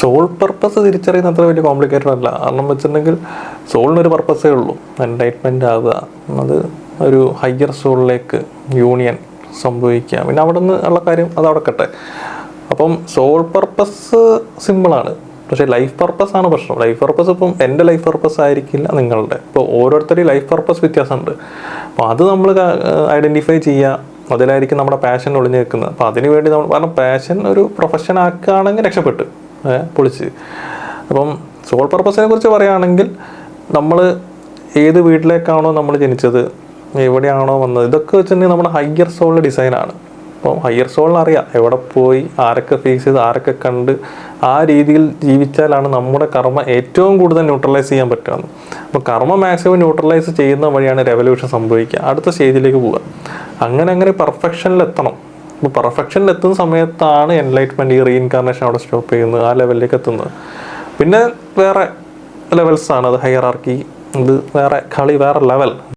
Soul purpose തിരിച്ചറിയുന്ന അത്ര വലിയ കോംപ്ലിക്കേറ്റഡ് അല്ല കാരണം വെച്ചിട്ടുണ്ടെങ്കിൽ സോളിനൊരു പർപ്പസേ ഉള്ളൂ. എൻലൈറ്റ്മെന്റ് ആവുക. അത് ഒരു ഹയർ സോളിലേക്ക് യൂണിയൻ സംഭവിക്കുക. പിന്നെ അവിടെ നിന്ന് ഉള്ള കാര്യം അത് അവിടെ കട്ടെ അപ്പം സോൾ പർപ്പസ് സിമ്പിളാണ് പക്ഷേ ലൈഫ് പർപ്പസ് ആണ് പ്രശ്നം. ലൈഫ് പർപ്പസ് ഇപ്പം എന്റെ ലൈഫ് പർപ്പസ് ആയിരിക്കില്ല നിങ്ങളുടെ. ഇപ്പോൾ ഓരോരുത്തരുടെയും ലൈഫ് പർപ്പസ് വ്യത്യാസമുണ്ട്. അപ്പോൾ അത് നമ്മൾ ഐഡന്റിഫൈ ചെയ്യുക. അതിലായിരിക്കും നമ്മുടെ പാഷൻ ഒളിഞ്ഞു നിൽക്കുന്നത്. അപ്പോൾ അതിനുവേണ്ടി നമ്മൾ കാരണം പാഷൻ ഒരു പ്രൊഫഷൻ ആക്കുകയാണെങ്കിൽ രക്ഷപ്പെട്ട്. പൊളിച്ച്. അപ്പം സോൾ പർപ്പസിനെ കുറിച്ച് പറയുകയാണെങ്കിൽ നമ്മൾ ഏത് വീട്ടിലേക്കാണോ നമ്മൾ ജനിച്ചത് എവിടെയാണോ വന്നത് ഇതൊക്കെ വെച്ചിട്ടുണ്ടെങ്കിൽ നമ്മുടെ ഹയ്യർ സോളിന്റെ ഡിസൈനാണ് അപ്പം ഹയ്യർ സോളിന് അറിയാം എവിടെ പോയി ആരൊക്കെ ഫേസ് ചെയ്ത് ആരൊക്കെ കണ്ട് ആ രീതിയിൽ ജീവിച്ചാലാണ് നമ്മുടെ കർമ്മ ഏറ്റവും കൂടുതൽ ന്യൂട്രലൈസ് ചെയ്യാൻ പറ്റുന്നത്. അപ്പോൾ കർമ്മ മാക്സിമം ന്യൂട്രലൈസ് ചെയ്യുന്ന വഴിയാണ് റെവല്യൂഷൻ സംഭവിക്കുക. അടുത്ത സ്റ്റേജിലേക്ക് പോവുക. അങ്ങനെ അങ്ങനെ പെർഫെക്ഷനിൽ എത്തണം. അപ്പോൾ പെർഫെക്ഷനിൽ എത്തുന്ന സമയത്താണ് എൻലൈറ്റ്മെന്റ് ഈ റീഇൻകാർണേഷൻ അവിടെ സ്റ്റോപ്പ് ചെയ്യുന്നത് ആ ലെവലിലേക്ക് എത്തുന്നത്. പിന്നെ വേറെ ലെവൽസ് ആണ് അത് ഹയർ ആർക്കി ഇത് വേറെ കളി വേറെ ലെവൽ